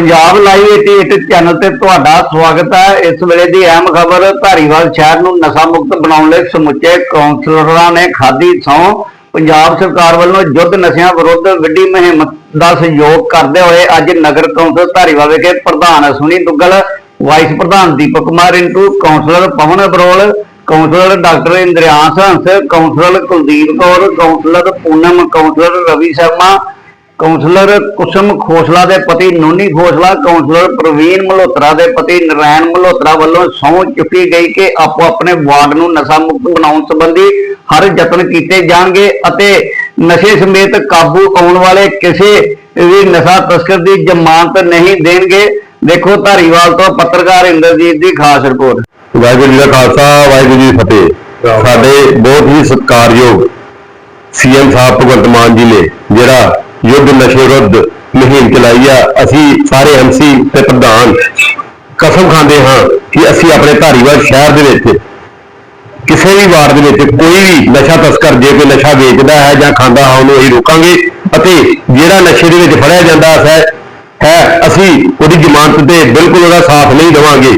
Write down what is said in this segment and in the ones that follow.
Punjab live 88 channel ਤੇ ਤੁਹਾਡਾ ਸਵਾਗਤ ਹੈ। ਇਸ ਵੇਲੇ ਦੀ ਅਹਿਮ ਖਬਰ, ਧਾਰੀਵਾਲ ਸ਼ਹਿਰ ਨੂੰ ਨਸ਼ਾ ਮੁਕਤ ਬਣਾਉਣ ਲਈ ਸਮੁੱਚੇ ਕੌਂਸਲਰਾਂ ਨੇ ਖਾਦੀ ਸਹੁੰ। ਪੰਜਾਬ ਸਰਕਾਰ ਵੱਲੋਂ ਯੁੱਧ ਨਸ਼ਿਆਂ ਵਿਰੁੱਧ ਵੱਡੀ ਮੁਹਿੰਮ ਦਾ ਸਹਿਯੋਗ ਕਰਦੇ ਹੋਏ ਅੱਜ ਨਗਰ ਕੌਂਸਲ ਧਾਰੀਵਾਲ ਵਿਖੇ ਪ੍ਰਧਾਨ ਸੁਨੀ ਦੁੱਗਲ, ਵਾਈਸ ਪ੍ਰਧਾਨ Deepak Kumar into councillor Pawan Barol councillor doctor ਇੰਦਰਿਆਂਸ Hans, councillor Kuldeep Kaur, councillor Poonam, councillor Ravi Sharma councillor Kusum Khosla ਦੇ ਪਤੀ ਨੋਨੀ ਖੋਸਲਾ ਕਾਉਂਸਲਰ ਪ੍ਰਵੀਨ ਮਲਹੋਤਰਾ ਦੇ ਪਤੀ ਨਰੈਣ ਮਲਹੋਤਰਾ ਵੱਲੋਂ ਸਹੁੰ ਚੁੱਕੀ ਗਈ ਕਿ ਆਪੋ ਆਪਣੇ ਵਾਰਡ ਨੂੰ ਨਸ਼ਾ ਮੁਕਤ ਬਣਾਉਣ ਸੰਬੰਧੀ ਹਰ ਯਤਨ ਕੀਤੇ ਜਾਣਗੇ ਅਤੇ ਨਸ਼ੇ ਸਮੇਤ ਕਾਬੂ ਆਉਣ ਵਾਲੇ ਕਿਸੇ ਵੀ ਨਸ਼ਾ ਤਸਕਰ ਦੀ ਜ਼ਮਾਨਤ ਨਹੀਂ ਦੇਣਗੇ। ਦੇਖੋ ਧਾਰੀਵਾਲ ਤੋਂ ਪੱਤਰਕਾਰ ਇੰਦਰਜੀਤ ਦੀ ਖਾਸ ਰਿਪੋਰਟ। ਵਾਹਿਗੁਰੂ ਜੀ ਦਾ ਖਾਲਸਾ ਵਾਹਿਗੁਰੂ ਜੀ ਫਤਿਹ। ਸਾਡੇ ਬਹੁਤ ਹੀ ਸਤਿਕਾਰਯੋਗ ਸੀਐਮ ਸਾਹਿਬ ਭਗਵੰਤ ਮਾਨ ਜੀ ਨੇ ਜਿਹੜਾ ਯੁੱਧ ਨਸ਼ੇ ਵਿਰੁੱਧ ਮੁਹਿੰਮ ਚਲਾਈ ਆ। ਅਸੀਂ ਸਾਰੇ ਐਮਸੀ ਤੇ ਪ੍ਰਧਾਨ ਕਸਮ ਖਾਂਦੇ ਹਾਂ ਕਿ ਅਸੀਂ ਆਪਣੇ ਧਾਰੀਵਾਲ ਸ਼ਹਿਰ ਦੇ ਵਿੱਚ, ਕਿਸੇ ਵੀ ਵਾਰਡ ਦੇ ਵਿੱਚ ਕੋਈ ਵੀ ਨਸ਼ਾ ਤਸਕਰ ਜੇ ਕੋਈ ਨਸ਼ਾ ਵੇਚਦਾ ਹੈ ਜਾਂ ਖਾਂਦਾ ਹੈ, ਉਹਨੂੰ ਅਸੀਂ ਰੋਕਾਂਗੇ ਅਤੇ ਜਿਹੜਾ ਨਸ਼ੇ ਦੇ ਵਿੱਚ ਫੜਿਆ ਜਾਂਦਾ ਹੈ ਹੈ, ਅਸੀਂ ਉਹਦੀ ਜ਼ਮਾਨਤ ਤੇ ਬਿਲਕੁਲ ਉਹਦਾ ਸਾਥ ਨਹੀਂ ਦੇਵਾਂਗੇ।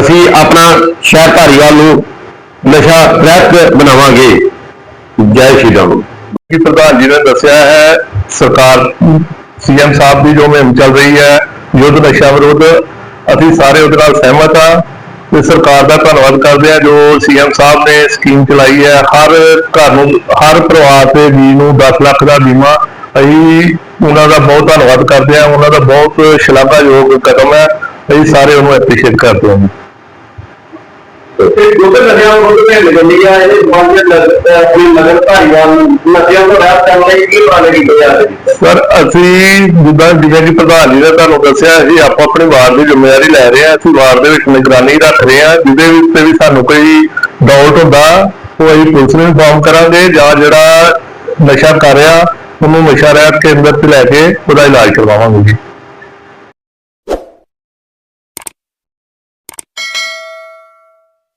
ਅਸੀਂ ਆਪਣਾ ਸ਼ਹਿਰ ਧਾਰੀਵਾਲ ਨੂੰ ਨਸ਼ਾ ਰਹਿਤ ਬਣਾਵਾਂਗੇ। ਜੈ ਸ਼੍ਰੀ ਰਾਮ। ਕਿ ਪ੍ਰਧਾਨ ਜੀ ਨੇ ਦੱਸਿਆ ਹੈ, ਸਰਕਾਰ, ਸੀਐਮ ਸਾਹਿਬ ਦੀ ਜੋ ਮੁਹਿੰਮ ਚੱਲ ਰਹੀ ਹੈ, ਯੁੱਧ ਨਸ਼ਾ ਵਿਰੁੱਧ, ਅਸੀਂ ਸਾਰੇ ਉਹਦੇ ਨਾਲ ਸਹਿਮਤ ਹਾਂ ਤੇ ਸਰਕਾਰ ਦਾ ਧੰਨਵਾਦ ਕਰਦੇ ਹਾਂ ਜੋ ਸੀਐਮ ਸਾਹਿਬ ਨੇ ਸਕੀਮ ਚਲਾਈ ਹੈ। ਹਰ ਘਰ ਨੂੰ, ਹਰ ਪਰਿਵਾਰ ਤੇ ਜੀ ਨੂੰ 10 ਲੱਖ ਦਾ ਬੀਮਾ ਅਸੀਂ ਉਹਨਾਂ ਦਾ ਬਹੁਤ ਧੰਨਵਾਦ ਕਰਦੇ ਹਾਂ। ਉਹਨਾਂ ਦਾ ਬਹੁਤ ਸ਼ਲਾਘਾਯੋਗ ਕਦਮ ਹੈ। ਅਸੀਂ ਸਾਰੇ ਉਹਨੂੰ ਐਪਰੀਸ਼ੀਏਟ ਕਰਦੇ ਹਾਂ। ਯੁੱਧ ਨਸ਼ਿਆਂ ਵਿਰੁੱਧ ਮੁਹਿੰਮ ਚੱਲੀ ਆ ਇਹਦੇ ਸੰਬੰਧ ਆਪਣੀ ਨਗਰ ਧਾਰੀਵਾਲ ਨਸ਼ਿਆਂ ਤੋਂ ਰਹਿਤ ਕਰਨ ਲਈ ਕੀ ਉਪਰਾਲੇ ਕੀਤੇ ਜਾ ਰਹੇ ਸਰ, ਅਸੀਂ ਜਿੱਦਾਂ ਜਿਵੇਂ ਪ੍ਰਧਾਨ ਜੀ ਨੇ ਤੁਹਾਨੂੰ ਦੱਸਿਆ, ਅਸੀਂ ਆਪੋ ਆਪਣੀ ਵਾਰ ਦੀ ਜ਼ਿੰਮੇਵਾਰੀ ਲੈ ਰਹੇ ਹਾਂ, ਅਸੀਂ ਵਾਰ ਦੇ ਵਿੱਚ ਨਿਗਰਾਨੀ ਰੱਖ ਰਹੇ ਹਾਂ, ਜਿਹਦੇ ਵਿੱਚ ਵੀ ਸਾਨੂੰ ਕੋਈ ਡਾਊਟ ਹੁੰਦਾ, ਉਹ ਅਸੀਂ ਪੁਲਿਸ ਨੂੰ ਇਨਫੋਰਮ ਕਰਾਂਗੇ, ਜਾਂ ਜਿਹੜਾ ਨਸ਼ਾ ਕਰ ਰਿਹਾ, ਉਹਨੂੰ ਨਸ਼ਾ ਰਹਿਤ ਕੇਂਦਰ ਤੇ ਲੈ ਕੇ ਉਹਦਾ ਇਲਾਜ ਕਰਵਾਵਾਂਗੇ ਜੀ।